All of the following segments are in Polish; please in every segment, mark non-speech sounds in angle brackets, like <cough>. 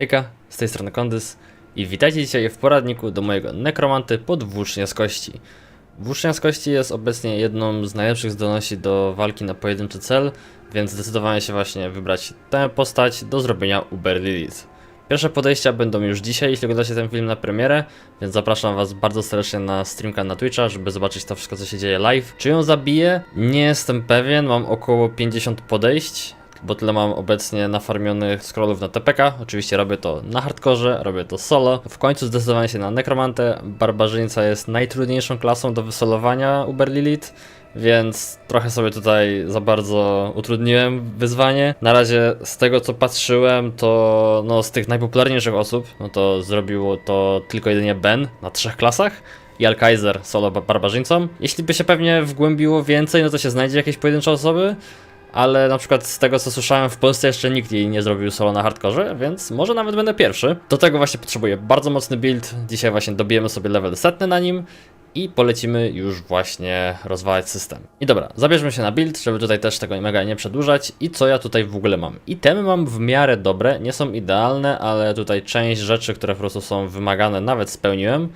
Hejka, z tej strony Kondys i witajcie dzisiaj w poradniku do mojego nekromanty pod włócznia z kości. Włócznia z kości jest obecnie jedną z najlepszych zdolności do walki na pojedynczy cel, więc zdecydowałem się właśnie wybrać tę postać do zrobienia Uber Lilith. Pierwsze podejścia będą już dzisiaj, jeśli oglądacie ten film na premierę, więc zapraszam was bardzo serdecznie na streamka na Twitcha, żeby zobaczyć to wszystko, co się dzieje live. Czy ją zabiję? Nie jestem pewien, mam około 50 podejść, bo tyle mam obecnie nafarmionych scrollów na TPK. Oczywiście robię to na hardkorze, robię to solo. W końcu zdecydowałem się na nekromantę. Barbarzyńca jest najtrudniejszą klasą do wysolowania Uber Lilith. Więc trochę sobie tutaj za bardzo utrudniłem wyzwanie. Na razie z tego co patrzyłem, to no, z tych najpopularniejszych osób, no to zrobiło to tylko jedynie Ben na trzech klasach i Alkaiser solo ba- barbarzyńcą. Jeśli by się pewnie wgłębiło więcej, no to się znajdzie jakieś pojedyncze osoby, ale na przykład z tego co słyszałem w Polsce jeszcze nikt jej nie zrobił solo na hardkorze, więc może nawet będę pierwszy. Do tego właśnie potrzebuję bardzo mocny build, dzisiaj właśnie dobijemy sobie level setny na nim i polecimy już właśnie rozwalać system. I dobra, zabierzmy się na build, żeby tutaj też tego mega nie przedłużać. I co ja tutaj w ogóle mam? Itemy mam w miarę dobre, nie są idealne, ale tutaj część rzeczy, które po prostu są wymagane, nawet spełniłem.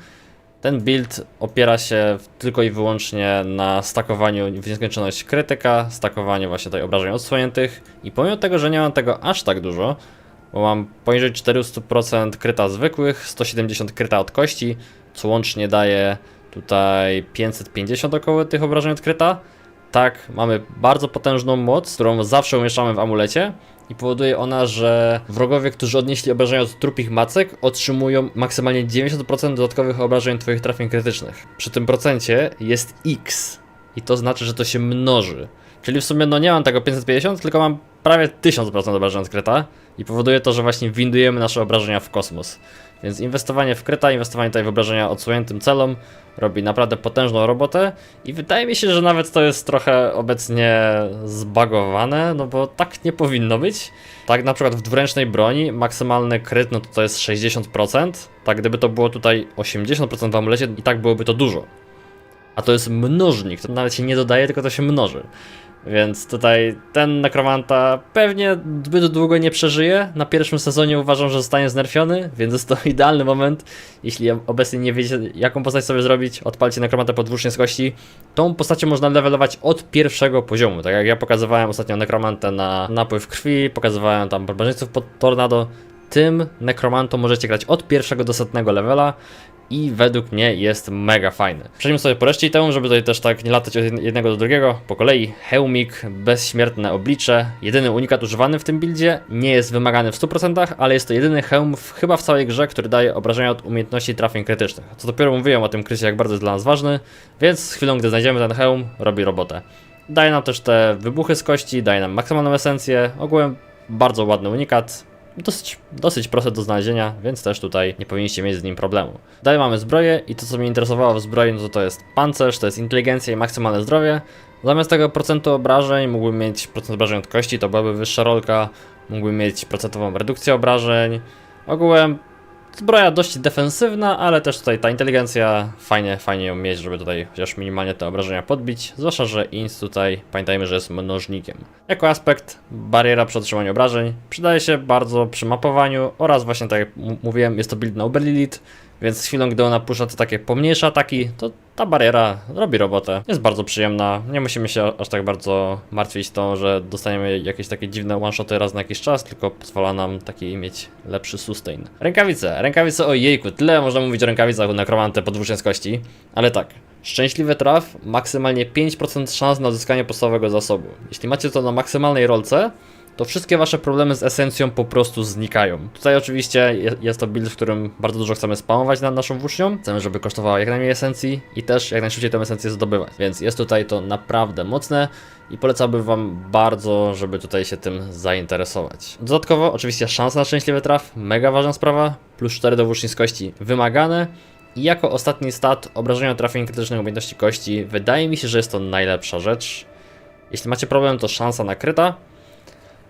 Ten build opiera się tylko i wyłącznie na stakowaniu w nieskończoność krytyka, stakowaniu właśnie tutaj obrażeń odsłoniętych i pomimo tego, że nie mam tego aż tak dużo, bo mam poniżej 400% kryta zwykłych, 170 kryta od kości, co łącznie daje tutaj 550 około tych obrażeń od kryta. Tak, mamy bardzo potężną moc, którą zawsze umieszczamy w amulecie i powoduje ona, że wrogowie, którzy odnieśli obrażenia od trupich macek, otrzymują maksymalnie 90% dodatkowych obrażeń twoich trafień krytycznych. Przy tym procencie jest X i to znaczy, że to się mnoży. Czyli w sumie no nie mam tego 550, tylko mam prawie 1000% obrażeń od kryta i powoduje to, że właśnie windujemy nasze obrażenia w kosmos. Więc inwestowanie w kryta, inwestowanie tutaj w obrażenia odsłoniętym celom robi naprawdę potężną robotę i wydaje mi się, że nawet to jest trochę obecnie zbagowane, no bo tak nie powinno być. Tak na przykład w dwuręcznej broni maksymalny kryt no to, to jest 60%, tak gdyby to było tutaj 80% w amulecie i tak byłoby to dużo. A to jest mnożnik, to nawet się nie dodaje, tylko to się mnoży. Więc tutaj ten nekromanta pewnie zbyt długo nie przeżyje. Na pierwszym sezonie uważam, że zostanie znerfiony, więc jest to <laughs> idealny moment. Jeśli obecnie nie wiecie, jaką postać sobie zrobić, odpalcie nekromantę podwócznie z kości. Tą postacią można levelować od pierwszego poziomu. Tak jak ja pokazywałem ostatnio nekromantę na napływ krwi, pokazywałem tam barbarzyńców pod tornado. Tym nekromantą możecie grać od pierwszego do setnego levela i według mnie jest mega fajny. Przejdźmy sobie po reszcie temu, żeby tutaj też tak nie latać od jednego do drugiego. Po kolei hełmik, bezśmiertne oblicze, jedyny unikat używany w tym buildzie, nie jest wymagany w 100%, ale jest to jedyny hełm w, chyba w całej grze, który daje obrażenia od umiejętności trafień krytycznych. Co dopiero mówiłem o tym krycie, jak bardzo jest dla nas ważny, więc z chwilą, gdy znajdziemy ten hełm, robi robotę. Daje nam też te wybuchy z kości, daje nam maksymalną esencję, ogółem bardzo ładny unikat, dosyć, dosyć proste do znalezienia, więc też tutaj nie powinniście mieć z nim problemu. Dalej mamy zbroję i to co mnie interesowało w zbroi, no to to jest pancerz, to jest inteligencja i maksymalne zdrowie. Zamiast tego procentu obrażeń mógłbym mieć procent obrażeń od kości, to byłaby wyższa rolka, mógłbym mieć procentową redukcję obrażeń. Ogółem zbroja dość defensywna, ale też tutaj ta inteligencja, fajnie, fajnie ją mieć, żeby tutaj chociaż minimalnie te obrażenia podbić, zwłaszcza, że ins tutaj, pamiętajmy, że jest mnożnikiem. Jako aspekt, bariera przy otrzymaniu obrażeń, przydaje się bardzo przy mapowaniu oraz właśnie tak jak mówiłem, jest to build na Uber Lilith, więc z chwilą, gdy ona puszcza te takie pomniejsze ataki, to ta bariera robi robotę. Jest bardzo przyjemna. Nie musimy się aż tak bardzo martwić tą, że dostaniemy jakieś takie dziwne one-shoty raz na jakiś czas, tylko pozwala nam taki mieć lepszy sustain. Rękawice. Rękawice, o jejku, tyle można mówić o rękawicach u nekromantę podwójnej z kości. Ale tak, szczęśliwy traf, maksymalnie 5% szans na uzyskanie podstawowego zasobu. Jeśli macie to na maksymalnej rolce, to wszystkie wasze problemy z esencją po prostu znikają. Tutaj oczywiście je- jest to build, w którym bardzo dużo chcemy spamować nad naszą włócznią. Chcemy, żeby kosztowała jak najmniej esencji i też jak najszybciej tę esencję zdobywać. Więc jest tutaj to naprawdę mocne i polecałbym wam bardzo, żeby tutaj się tym zainteresować. Dodatkowo oczywiście szansa na szczęśliwy traf, mega ważna sprawa, plus 4 do włóczni z kości wymagane. I jako ostatni stat obrażenia trafień krytycznych umiejętności kości, wydaje mi się, że jest to najlepsza rzecz. Jeśli macie problem, to szansa na kryta,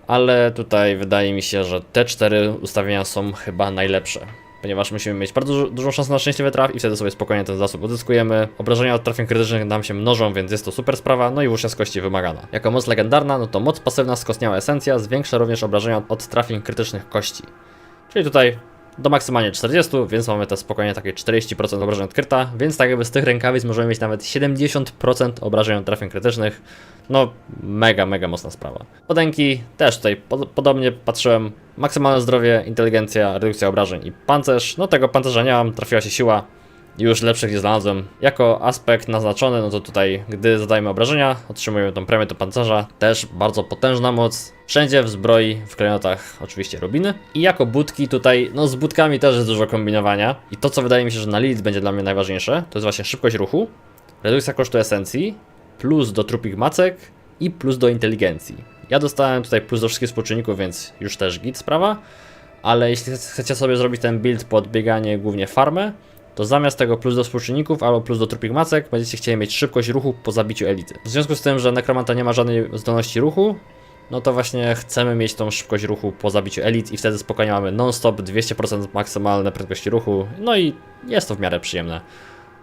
ale tutaj wydaje mi się, że te cztery ustawienia są chyba najlepsze. Ponieważ musimy mieć bardzo dużą szansę na szczęśliwy traf i wtedy sobie spokojnie ten zasób uzyskujemy. Obrażenia od trafień krytycznych nam się mnożą, więc jest to super sprawa, no i włócznia z kości wymagana. Jako moc legendarna, no to moc pasywna skostniała esencja zwiększa również obrażenia od trafień krytycznych kości. Czyli tutaj do maksymalnie 40, więc mamy te spokojnie takie 40% obrażeń od kryta, więc tak jakby z tych rękawic możemy mieć nawet 70% obrażeń od trafień krytycznych. No, mega, mega mocna sprawa. Podęki też tutaj pod, podobnie patrzyłem. Maksymalne zdrowie, inteligencja, redukcja obrażeń i pancerz. No tego pancerza nie mam, trafiła się siła. Już lepszych nie znalazłem. Jako aspekt naznaczony, no to tutaj, gdy zadajemy obrażenia, otrzymujemy tą premię do pancerza. Też bardzo potężna moc. Wszędzie w zbroi, w klejnotach oczywiście rubiny. I jako budki tutaj, no z budkami też jest dużo kombinowania. I to, co wydaje mi się, że na Lilith będzie dla mnie najważniejsze, to jest właśnie szybkość ruchu, redukcja kosztu esencji, plus do trupich macek i plus do inteligencji. Ja dostałem tutaj plus do wszystkich współczynników, więc już też git sprawa. Ale jeśli chcecie sobie zrobić ten build pod bieganie głównie farmę, to zamiast tego plus do współczynników albo plus do trupich macek będziecie chcieli mieć szybkość ruchu po zabiciu elity. W związku z tym, że nekromanta nie ma żadnej zdolności ruchu, no to właśnie chcemy mieć tą szybkość ruchu po zabiciu elit i wtedy spokojnie mamy non-stop 200% maksymalne prędkości ruchu, no i jest to w miarę przyjemne.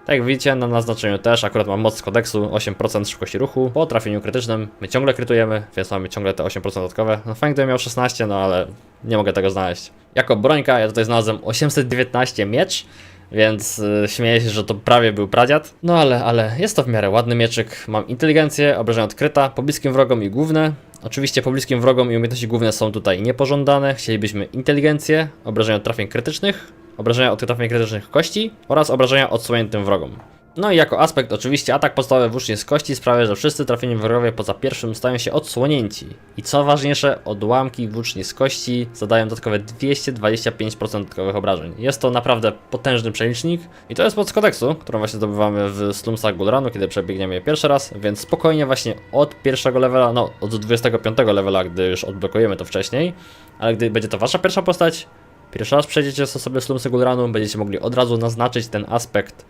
Tak jak widzicie, na naznaczeniu też akurat mam moc kodeksu, 8% szybkości ruchu. Po trafieniu krytycznym my ciągle krytujemy, więc mamy ciągle te 8% dodatkowe. No fajnie gdybym miał 16, no ale nie mogę tego znaleźć. Jako brońka ja tutaj znalazłem 819 miecz, więc y, śmieję się, że to prawie był pradziad. No ale, ale jest to w miarę ładny mieczyk. Mam inteligencję, obrażenia odkryta, po bliskim wrogom i główne. Oczywiście po bliskim wrogom i umiejętności główne są tutaj niepożądane. Chcielibyśmy inteligencję, obrażenia od trafień krytycznych, obrażenia od trafień krytycznych kości oraz obrażenia odsłoniętym wrogom. No i jako aspekt oczywiście atak podstawowy włócznie z kości sprawia, że wszyscy trafieni wrogowie poza pierwszym stają się odsłonięci. I co ważniejsze, odłamki włóczni z kości zadają dodatkowe 225% dodatkowych obrażeń. Jest to naprawdę potężny przelicznik i to jest moc kodeksu, którą właśnie zdobywamy w slumsach Gulranu, kiedy przebiegniemy je pierwszy raz, więc spokojnie właśnie od pierwszego levela, no od 25 levela, gdy już odblokujemy to wcześniej, ale gdy będzie to wasza pierwsza postać, pierwszy raz przejdziecie sobie slumsy Gulranu, będziecie mogli od razu naznaczyć ten aspekt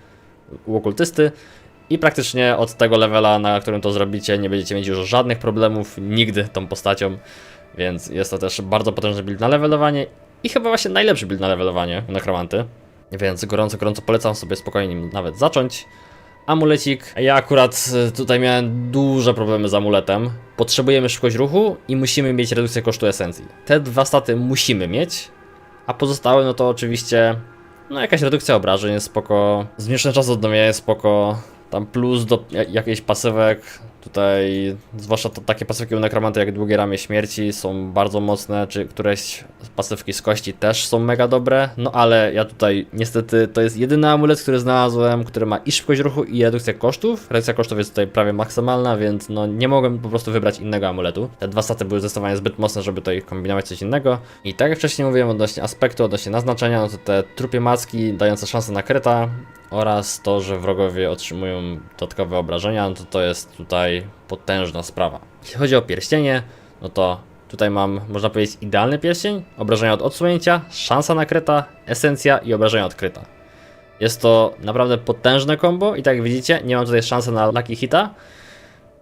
u okultysty i praktycznie od tego levela, na którym to zrobicie, nie będziecie mieć już żadnych problemów nigdy tą postacią, więc jest to też bardzo potężny build na levelowanie i chyba właśnie najlepszy build na levelowanie nekromanty, więc gorąco, gorąco polecam sobie spokojnie nawet zacząć. Amulecik. Ja akurat y, tutaj miałem duże problemy z amuletem. Potrzebujemy szybkość ruchu i musimy mieć redukcję kosztu esencji. Te dwa staty musimy mieć, a pozostałe no to oczywiście no jakaś redukcja obrażeń jest spoko, zmniejszenie czasu odnowienia jest spoko, tam plus do ja- jakichś pasywek, tutaj zwłaszcza to takie pasywki nekromanty jak długie ramię śmierci są bardzo mocne, czy któreś pasywki z kości też są mega dobre, no ale ja tutaj niestety to jest jedyny amulet, który znalazłem, który ma i szybkość ruchu i redukcję kosztów, redukcja kosztów jest tutaj prawie maksymalna, więc no nie mogłem po prostu wybrać innego amuletu. Te dwa staty były zdecydowanie zbyt mocne, żeby tutaj kombinować coś innego. I tak jak wcześniej mówiłem odnośnie aspektu, odnośnie naznaczenia, no to te trupie macki dające szansę na kryta oraz to, że wrogowie otrzymują dodatkowe obrażenia, no to to jest tutaj potężna sprawa. Jeśli chodzi o pierścienie, no to tutaj mam, można powiedzieć, idealny pierścień, obrażenia od odsłonięcia, szansa na kryta, esencja i obrażenia od kryta. Jest to naprawdę potężne combo i tak jak widzicie, nie mam tutaj szansy na lucky hita,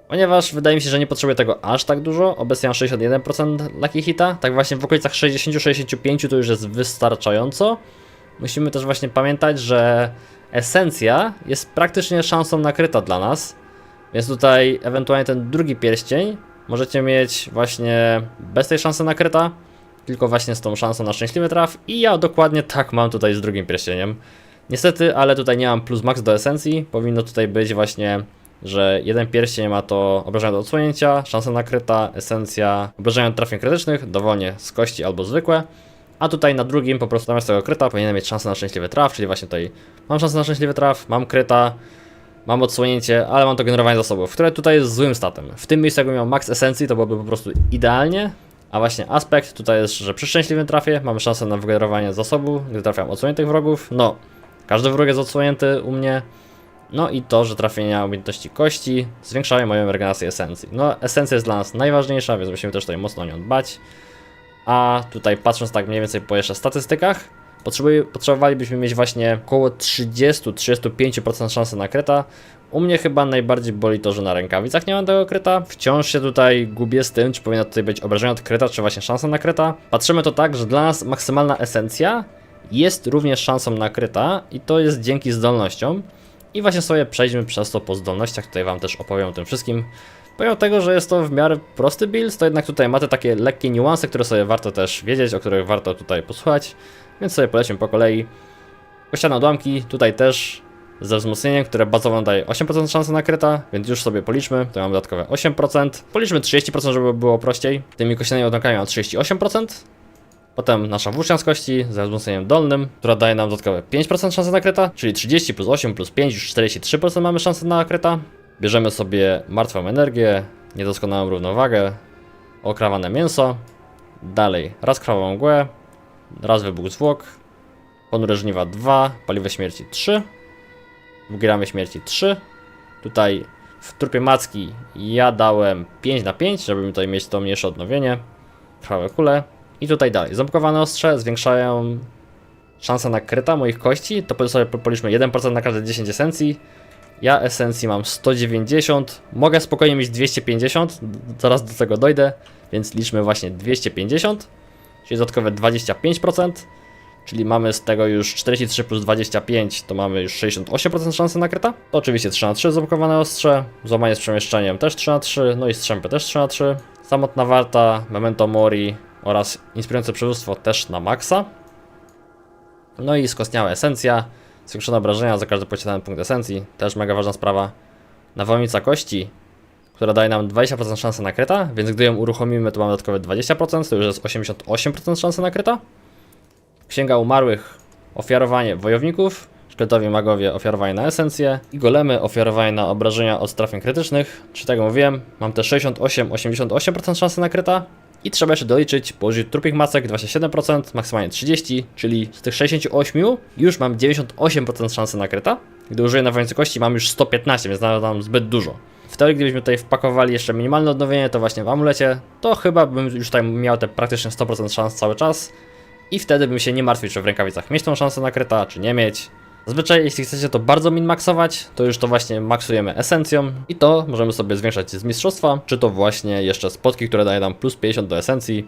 ponieważ wydaje mi się, że nie potrzebuję tego aż tak dużo. Obecnie mam 61% lucky hita, tak właśnie w okolicach 60-65 to już jest wystarczająco. Musimy też właśnie pamiętać, że esencja jest praktycznie szansą na kryta dla nas, więc tutaj ewentualnie ten drugi pierścień możecie mieć właśnie bez tej szansy na kryta, tylko właśnie z tą szansą na szczęśliwy traf i ja dokładnie tak mam tutaj z drugim pierścieniem. Niestety, ale tutaj nie mam plus max do esencji, powinno tutaj być właśnie, że jeden pierścień ma to obrażenia do odsłonięcia, szansa na kryta, esencja, obrażenia trafień krytycznych, dowolnie z kości albo zwykłe, a tutaj na drugim po prostu zamiast tego kryta powinienem mieć szansę na szczęśliwy traf, czyli właśnie tutaj mam szansę na szczęśliwy traf, mam kryta, mam odsłonięcie, ale mam to generowanie zasobów, które tutaj jest złym statem. W tym miejscu jakbym miał max esencji, to byłoby po prostu idealnie, a właśnie aspekt tutaj jest, że przy szczęśliwym trafie mamy szansę na wygenerowanie zasobu, gdy trafiam odsłoniętych wrogów. No, każdy wróg jest odsłonięty u mnie. No i to, że trafienia umiejętności kości zwiększają moją regenerację esencji. No, esencja jest dla nas najważniejsza, więc musimy też tutaj mocno o nią dbać. A tutaj patrząc tak mniej więcej po jeszcze statystykach, potrzebowalibyśmy mieć właśnie około 30-35% szansy na kryta. U mnie chyba najbardziej boli to, że na rękawicach nie mam tego kryta. Wciąż się tutaj gubię z tym, czy powinno tutaj być obrażenie od kryta, czy właśnie szansa na kryta. Patrzymy to tak, że dla nas maksymalna esencja jest również szansą na kryta i to jest dzięki zdolnościom. I właśnie sobie przejdźmy przez to po zdolnościach, tutaj wam też opowiem o tym wszystkim. Pomimo tego, że jest to w miarę prosty build, to jednak tutaj ma te takie lekkie niuanse, które sobie warto też wiedzieć, o których warto tutaj posłuchać, więc sobie polecimy po kolei. Kościane odłamki, tutaj też ze wzmocnieniem, które bazowo daje 8% szansy na kryta, więc już sobie policzmy, to mam dodatkowe 8%. Policzmy 30%, żeby było prościej. Tymi kościanymi odłamkami mam 38%. Potem nasza włócznia z kości ze wzmocnieniem dolnym, która daje nam dodatkowe 5% szansy na kryta, czyli 30 plus 8 plus 5, już 43% mamy szansę na kryta. Bierzemy sobie martwą energię, niedoskonałą równowagę, okrawane mięso. Dalej, raz krwawą mgłę, raz wybuch zwłok, ponure żniwa 2, paliwe śmierci 3, w śmierci 3. Tutaj w trupie macki ja dałem 5 na 5, żeby tutaj mieć to mniejsze odnowienie. Krwawe kule. I tutaj dalej. Ząbkowane ostrze zwiększają szanse na kryta moich kości. To sobie policzmy 1% na każde 10 esencji. Ja esencji mam 190. Mogę spokojnie mieć 250. Zaraz do tego dojdę. Więc liczmy właśnie 250. Czyli dodatkowe 25%. Czyli mamy z tego już 43 plus 25, to mamy już 68% szansy na kryta. Oczywiście 3 na 3 zablokowane ostrze, złamanie z przemieszczeniem też 3 na 3, no i strzępy też 3 na 3. Samotna warta, memento mori oraz inspirujące przywództwo też na maksa. No i skostniała esencja, zwiększone obrażenia za każdy pociągnięty punkt esencji, też mega ważna sprawa. Nawałnica kości, która daje nam 20% szansy na kryta, więc gdy ją uruchomimy to mamy dodatkowe 20%, to już jest 88% szansy na kryta. Księga Umarłych, ofiarowanie wojowników, szkieletowi magowie ofiarowanie na esencję i golemy ofiarowanie na obrażenia od trafień krytycznych. Czy jak mówiłem, mam te 68-88% szansy na kryta. I trzeba jeszcze doliczyć, położyć trupich macek 27%, maksymalnie 30%, czyli z tych 68 już mam 98% szansy na kryta. Gdy użyję na kości mam już 115, więc nawet zbyt dużo. W teorii, gdybyśmy tutaj wpakowali jeszcze minimalne odnowienie, to właśnie w amulecie, to chyba bym już tutaj miał te praktycznie 100% szans cały czas. I wtedy bym się nie martwił, czy w rękawicach mieć tą szansę na kryta, czy nie mieć. Zazwyczaj, jeśli chcecie to bardzo min-maxować, to już to właśnie maksujemy esencją i to możemy sobie zwiększać z mistrzostwa, czy to właśnie jeszcze spotki, które daje nam plus 50 do esencji.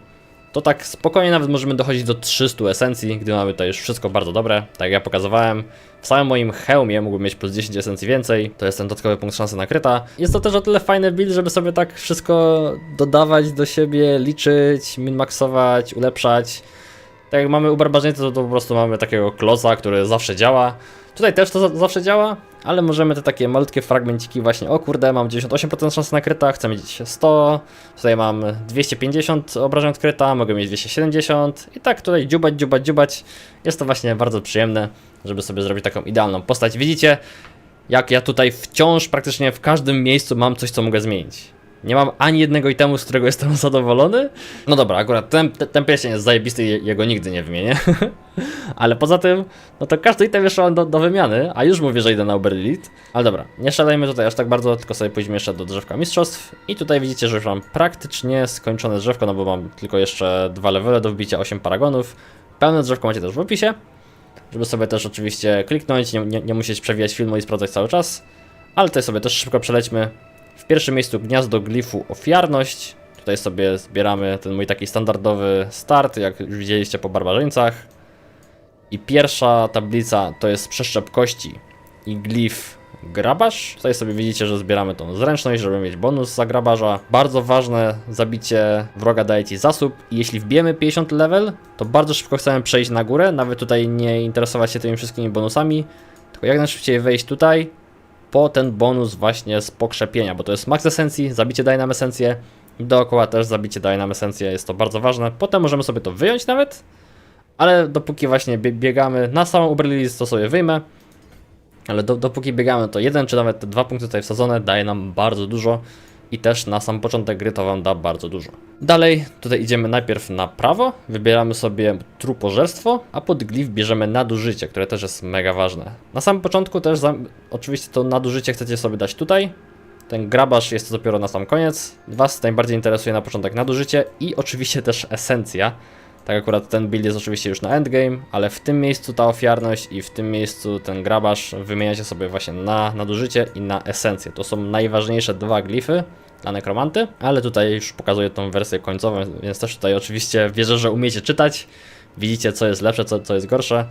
To tak spokojnie nawet możemy dochodzić do 300 esencji, gdy mamy tutaj już wszystko bardzo dobre, tak jak ja pokazywałem. W samym moim hełmie mógłbym mieć plus 10 esencji więcej, to jest ten dodatkowy punkt szansy na kryta. Jest to też o tyle fajny build, żeby sobie tak wszystko dodawać do siebie, liczyć, min-maxować, ulepszać. Tak jak mamy u barbarzyńcy, to, to po prostu mamy takiego klosa, który zawsze działa. Tutaj też to za zawsze działa, ale możemy te takie malutkie fragmenciki właśnie, o kurde, mam 98% szansy na kryta, chcę mieć 100, tutaj mam 250 obrażeń od kryta, mogę mieć 270 i tak tutaj dziubać, dziubać, dziubać. Jest to właśnie bardzo przyjemne, żeby sobie zrobić taką idealną postać. Widzicie, jak ja tutaj wciąż praktycznie w każdym miejscu mam coś, co mogę zmienić. Nie mam ani jednego itemu, z którego jestem <laughs> zadowolony. No dobra, akurat ten, ten, pierścień jest zajebisty jego nigdy nie wymienię. <laughs> Ale poza tym, no to każdy item jeszcze mam do, do wymiany, a już mówię, że idę na Uber Elite. Ale dobra, nie szalejmy tutaj aż tak bardzo, tylko sobie pójdźmy jeszcze do drzewka mistrzostw. I tutaj widzicie, że już mam praktycznie skończone drzewko, no bo mam tylko jeszcze dwa levele do wbicia, 8 paragonów. Pełne drzewko macie też w opisie, żeby sobie też oczywiście kliknąć, nie, nie, nie musieć przewijać filmu i sprawdzać cały czas. Ale tutaj sobie też szybko przelećmy. W pierwszym miejscu gniazdo glifu ofiarność. Tutaj sobie zbieramy ten mój taki standardowy start, jak już widzieliście po barbarzyńcach. I pierwsza tablica to jest przeszczep kości i glif grabarz. Tutaj sobie widzicie, że zbieramy tą zręczność, żeby mieć bonus za grabarza. Bardzo ważne, zabicie wroga daje ci zasób i jeśli wbijemy 50 level, to bardzo szybko chcemy przejść na górę, nawet tutaj nie interesować się tymi wszystkimi bonusami, tylko jak najszybciej wejść tutaj, po ten bonus właśnie z pokrzepienia, bo to jest max esencji, zabicie daje nam esencję, dookoła też zabicie daje nam esencję, jest to bardzo ważne. Potem możemy sobie to wyjąć nawet, ale dopóki właśnie biegamy na samą Uber to sobie wyjmę, ale do, dopóki biegamy to jeden czy nawet te dwa punkty tutaj wsadzone daje nam bardzo dużo i też na sam początek gry to Wam da bardzo dużo. Dalej, tutaj idziemy najpierw na prawo, wybieramy sobie trupożerstwo, a pod glif bierzemy nadużycie, które też jest mega ważne. Na samym początku też, oczywiście to nadużycie chcecie sobie dać tutaj, ten grabarz jest dopiero na sam koniec. Was najbardziej interesuje na początek nadużycie i oczywiście też esencja. Tak akurat ten build jest oczywiście już na endgame, ale w tym miejscu ta ofiarność i w tym miejscu ten grabarz wymieniacie sobie właśnie na nadużycie i na esencję. To są najważniejsze dwa glify dla nekromanty, ale tutaj już pokazuję tą wersję końcową, więc też tutaj oczywiście wierzę, że umiecie czytać, widzicie co jest lepsze, co, co jest gorsze.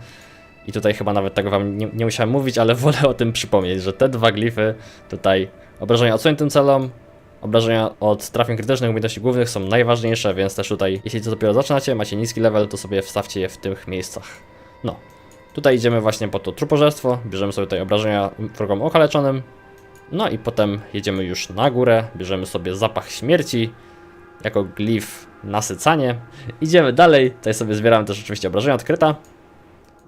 I tutaj chyba nawet tego wam nie, nie musiałem mówić, ale wolę o tym przypomnieć, że te dwa glify tutaj, obrażenia odsuniętym celom, obrażenia od trafień krytycznych umiejętności głównych są najważniejsze, więc też tutaj, jeśli to dopiero zaczynacie, macie niski level, to sobie wstawcie je w tych miejscach. No, tutaj idziemy właśnie po to trupożerstwo, bierzemy sobie tutaj obrażenia wrogom okaleczonym, no i potem jedziemy już na górę, bierzemy sobie zapach śmierci jako glif nasycanie. Idziemy dalej, tutaj sobie zbieramy też oczywiście obrażenia odkryta.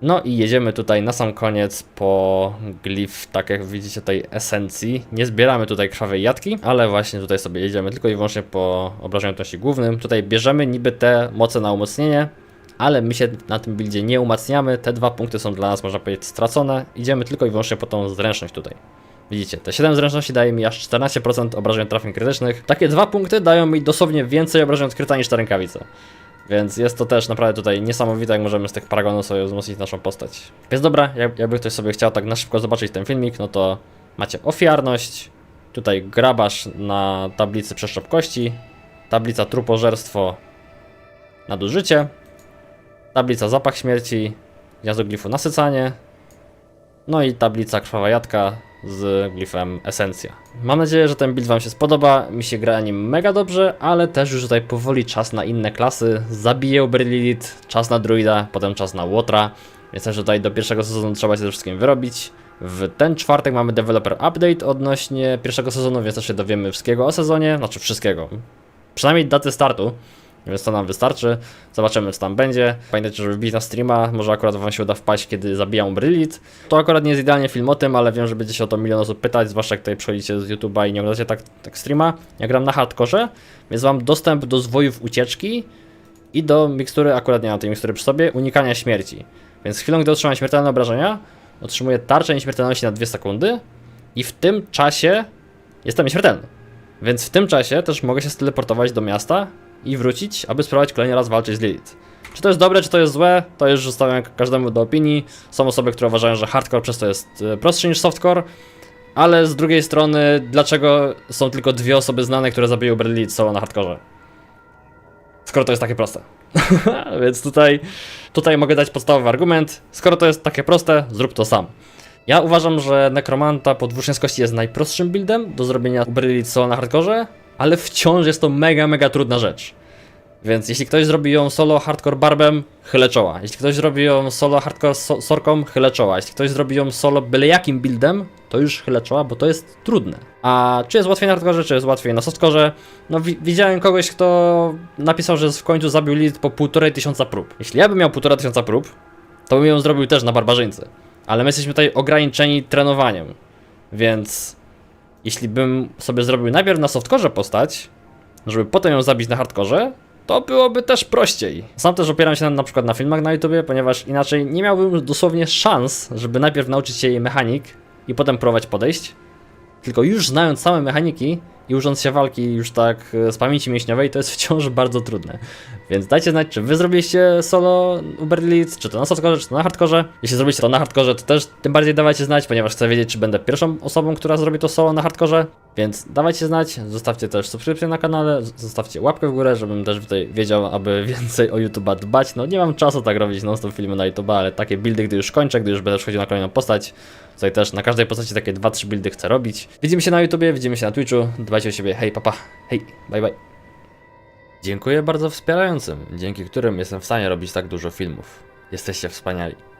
No i jedziemy tutaj na sam koniec po glif, tak jak widzicie tej esencji. Nie zbieramy tutaj krwawej jatki, ale właśnie tutaj sobie jedziemy tylko i wyłącznie po obrażeniu odnosi głównym. Tutaj bierzemy niby te moce na umocnienie, ale my się na tym buildzie nie umacniamy. Te dwa punkty są dla nas, można powiedzieć, stracone. Idziemy tylko i wyłącznie po tą zręczność tutaj. Widzicie, te 7 zręczności daje mi aż 14% obrażeń trafień krytycznych. Takie dwa punkty dają mi dosłownie więcej obrażeń odkryta niż te rękawice. Więc jest to też naprawdę tutaj niesamowite, jak możemy z tych paragonów sobie wzmocnić naszą postać. Więc dobra, jak, jakby ktoś sobie chciał tak na szybko zobaczyć ten filmik, no to macie ofiarność, tutaj grabasz na tablicy przeszczep kości, tablica trupożerstwo nadużycie, tablica zapach śmierci, gniazdo glifu nasycanie, no i tablica krwawa jadka z glifem esencja. Mam nadzieję, że ten build wam się spodoba, mi się gra nim mega dobrze, ale też już tutaj powoli czas na inne klasy. Zabiję Lilith, czas na druida, potem czas na łotra, więc też tutaj do pierwszego sezonu trzeba się ze wszystkim wyrobić. W ten czwartek mamy developer update odnośnie pierwszego sezonu, więc też się dowiemy wszystkiego o sezonie, znaczy wszystkiego. Przynajmniej daty startu, więc to nam wystarczy. Zobaczymy, co tam będzie. Pamiętajcie, żeby wbić na streama. Może akurat Wam się uda wpaść, kiedy zabijam Brylit. To akurat nie jest idealnie film o tym, ale wiem, że będzie się o to milion osób pytać, zwłaszcza jak tutaj przychodzicie z YouTube'a i nie oglądacie tak, tak streama. Ja gram na hardkorze, więc mam dostęp do zwojów ucieczki i do mikstury, akurat nie mam tej mikstury przy sobie, unikania śmierci. Więc chwilą, gdy otrzymam śmiertelne obrażenia, otrzymuję tarczę nieśmiertelności na 2 sekundy i w tym czasie jestem nieśmiertelny. Więc w tym czasie też mogę się steleportować do miasta i wrócić, aby spróbować kolejny raz walczyć z Lilith. Czy to jest dobre, czy to jest złe, to już zostawiam każdemu do opinii. Są osoby, które uważają, że hardcore przez to jest e, prostszy niż softcore, ale z drugiej strony, dlaczego są tylko dwie osoby znane, które zabiją Lilith solo na hardkorze? Skoro to jest takie proste. <laughs> Więc tutaj, tutaj mogę dać podstawowy argument. Skoro to jest takie proste, zrób to sam. Ja uważam, że Necromanta podwójnie z kości jest najprostszym buildem do zrobienia Uberlite solo na hardkorze, ale wciąż jest to mega, mega trudna rzecz. Więc jeśli ktoś zrobi ją solo hardcore barbem, chylę czoła. Jeśli ktoś zrobi ją solo hardcore so sorką, chylę czoła. Jeśli ktoś zrobi ją solo byle jakim buildem, to już chylę czoła, bo to jest trudne. A czy jest łatwiej na hardcore, czy jest łatwiej na softcore? No wi widziałem kogoś, kto napisał, że w końcu zabił lead po półtorej tysiąca prób. Jeśli ja bym miał półtora tysiąca prób, to bym ją zrobił też na barbarzyńcy. Ale my jesteśmy tutaj ograniczeni trenowaniem. Więc jeśli bym sobie zrobił najpierw na softkorze postać, żeby potem ją zabić na hardkorze, to byłoby też prościej. Sam też opieram się na, na przykład na filmach na YouTubie, ponieważ inaczej nie miałbym dosłownie szans, żeby najpierw nauczyć się jej mechanik i potem próbować podejść. Tylko już znając same mechaniki i ucząc się walki już tak e, z pamięci mięśniowej, to jest <laughs> wciąż bardzo trudne. Więc dajcie znać, czy wy zrobiliście solo Uber Elite, czy to na softkorze, czy to na hardkorze. Jeśli zrobiliście to na hardkorze, to też tym bardziej dawajcie znać, ponieważ chcę wiedzieć, czy będę pierwszą osobą, która zrobi to solo na hardkorze. Więc dawajcie znać, zostawcie też subskrypcję na kanale, zostawcie łapkę w górę, żebym też tutaj wiedział, aby <laughs> więcej o YouTube'a dbać. No nie mam czasu tak robić non-stop filmy na YouTube'a, ale takie buildy, gdy już kończę, gdy już będę wchodził na kolejną postać, tutaj też na każdej postaci takie 2-3 buildy chcę robić. Widzimy się na YouTubie, widzimy się na Twitchu, dbajcie o siebie, hej papa, hej, bye bye. Dziękuję bardzo wspierającym, dzięki którym jestem w stanie robić tak dużo filmów. Jesteście wspaniali.